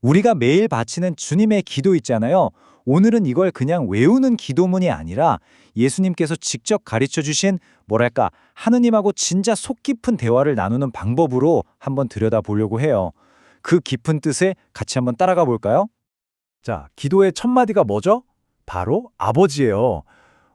우리가 매일 바치는 주님의 기도 있잖아요. 오늘은 이걸 그냥 외우는 기도문이 아니라 예수님께서 직접 가르쳐 주신 뭐랄까 하느님하고 진짜 속 깊은 대화를 나누는 방법으로 한번 들여다보려고 해요. 그 깊은 뜻을 같이 한번 따라가 볼까요? 자, 기도의 첫 마디가 뭐죠? 바로 아버지예요.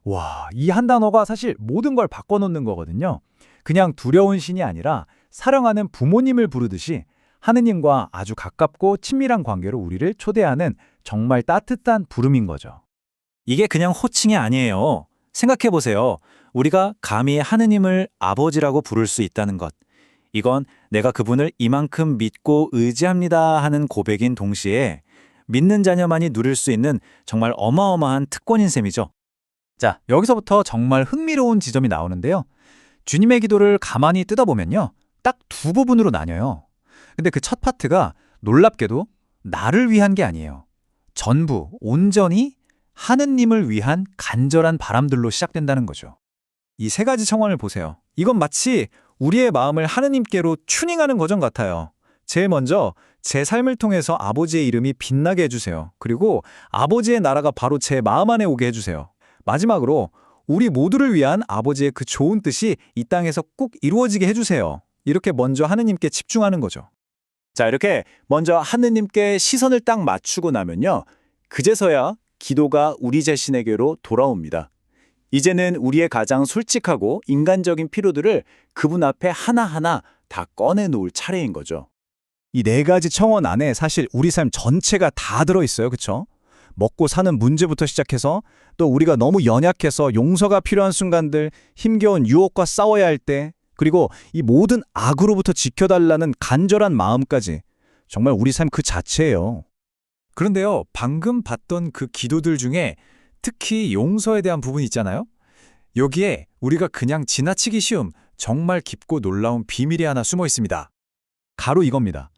와, 이 한 단어가 사실 모든 걸 바꿔놓는 거거든요. 그냥 두려운 신이 아니라 사랑하는 부모님을 부르듯이 하느님과 아주 가깝고 친밀한 관계로 우리를 초대하는 정말 따뜻한 부름인 거죠. 이게 그냥 호칭이 아니에요. 생각해 보세요. 우리가 감히 하느님을 아버지라고 부를 수 있다는 것. 이건 내가 그분을 이만큼 믿고 의지합니다 하는 고백인 동시에 믿는 자녀만이 누릴 수 있는 정말 어마어마한 특권인 셈이죠. 자, 여기서부터 정말 흥미로운 지점이 나오는데요. 주님의 기도를 가만히 뜯어보면요. 딱 두 부분으로 나뉘어요. 근데 그 첫 파트가 놀랍게도 나를 위한 게 아니에요. 전부, 온전히 하느님을 위한 간절한 바람들로 시작된다는 거죠. 이 세 가지 청원을 보세요. 이건 마치 우리의 마음을 하느님께로 튜닝하는 과정 같아요. 제일 먼저 제 삶을 통해서 아버지의 이름이 빛나게 해주세요. 그리고 아버지의 나라가 바로 제 마음 안에 오게 해주세요. 마지막으로 우리 모두를 위한 아버지의 그 좋은 뜻이 이 땅에서 꼭 이루어지게 해주세요. 이렇게 먼저 하느님께 집중하는 거죠. 자, 이렇게 먼저 하느님께 시선을 딱 맞추고 나면요. 그제서야 기도가 우리 자신에게로 돌아옵니다. 이제는 우리의 가장 솔직하고 인간적인 필요들을 그분 앞에 하나하나 다 꺼내놓을 차례인 거죠. 이 네 가지 청원 안에 사실 우리 삶 전체가 다 들어있어요. 그쵸? 먹고 사는 문제부터 시작해서 또 우리가 너무 연약해서 용서가 필요한 순간들, 힘겨운 유혹과 싸워야 할 때, 그리고 이 모든 악으로부터 지켜달라는 간절한 마음까지 정말 우리 삶 그 자체예요. 그런데요, 방금 봤던 그 기도들 중에 특히 용서에 대한 부분 있잖아요? 여기에 우리가 그냥 지나치기 쉬움 정말 깊고 놀라운 비밀이 하나 숨어 있습니다. 가로 이겁니다.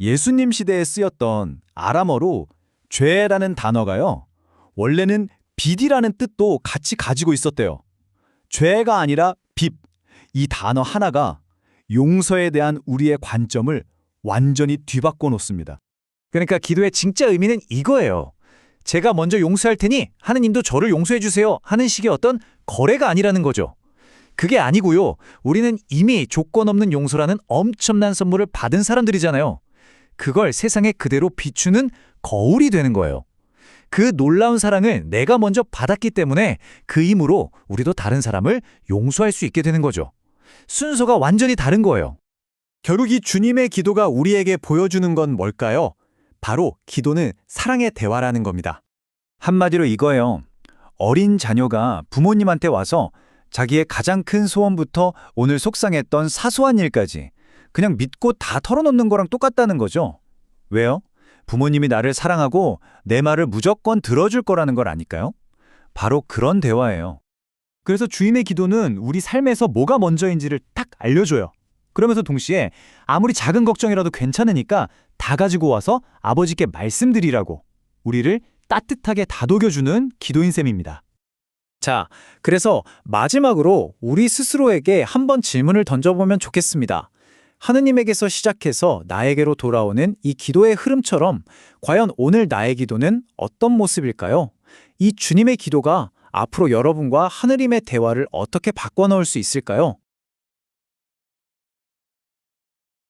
예수님 시대에 쓰였던 아람어로 죄라는 단어가요. 원래는 빚이라는 뜻도 같이 가지고 있었대요. 죄가 아니라 빚. 이 단어 하나가 용서에 대한 우리의 관점을 완전히 뒤바꿔 놓습니다. 그러니까 기도의 진짜 의미는 이거예요. 제가 먼저 용서할 테니 하느님도 저를 용서해 주세요 하는 식의 어떤 거래가 아니라는 거죠. 그게 아니고요. 우리는 이미 조건 없는 용서라는 엄청난 선물을 받은 사람들이잖아요. 그걸 세상에 그대로 비추는 거울이 되는 거예요. 그 놀라운 사랑을 내가 먼저 받았기 때문에 그 힘으로 우리도 다른 사람을 용서할 수 있게 되는 거죠. 순서가 완전히 다른 거예요. 결국 이 주님의 기도가 우리에게 보여주는 건 뭘까요? 바로 기도는 사랑의 대화라는 겁니다. 한마디로 이거예요. 어린 자녀가 부모님한테 와서 자기의 가장 큰 소원부터 오늘 속상했던 사소한 일까지 그냥 믿고 다 털어놓는 거랑 똑같다는 거죠. 왜요? 부모님이 나를 사랑하고 내 말을 무조건 들어줄 거라는 걸 아니까요? 바로 그런 대화예요. 그래서 주인의 기도는 우리 삶에서 뭐가 먼저인지를 딱 알려줘요. 그러면서 동시에 아무리 작은 걱정이라도 괜찮으니까 다 가지고 와서 아버지께 말씀드리라고 우리를 따뜻하게 다독여주는 기도인 셈입니다. 자, 그래서 마지막으로 우리 스스로에게 한번 질문을 던져보면 좋겠습니다. 하느님에게서 시작해서 나에게로 돌아오는 이 기도의 흐름처럼 과연 오늘 나의 기도는 어떤 모습일까요? 이 주님의 기도가 앞으로 여러분과 하느님의 대화를 어떻게 바꿔 넣을 수 있을까요?